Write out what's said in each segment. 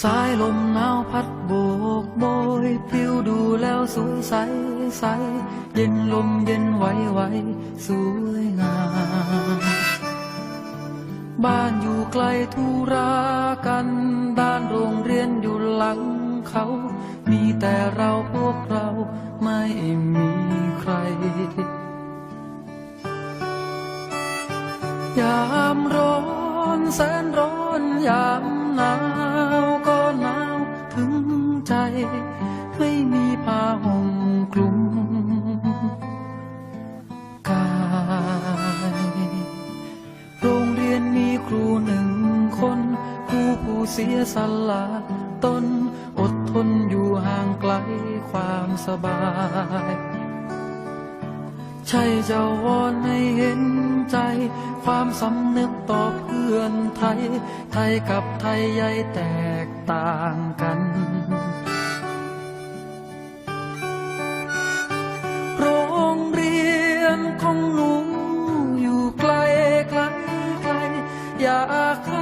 สายลมหนาวพัดโบกโบยพลิ้วดูแล้วสวยใสใส เย็นลมเย็นไหวไหวสวยงาม บ้านอยู่ไกลธุรากันด้านโรงเรียนอยู่หลังเขา มีแต่เราพวกเราไม่มีใคร ยามร้อนแสนร้อนยาม รูหนึ่งคนครูผู้เสียสละตนอดทนอยู่ห่างไกลความสบาย ใช่จะวอนให้เห็นใจ ความสำนึกต่อเพื่อนไทย ไทยกับไทยใหญ่แตกต่างกัน อ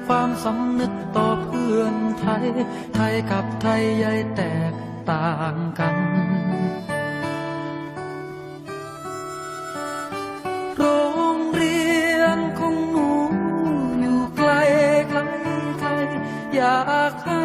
ความสำนึกต่อเพื่อนไทย ไทยกับไทยใยแตกต่างกันโรงเรียนของหนูอยู่ไกลไกลไกลอยากให้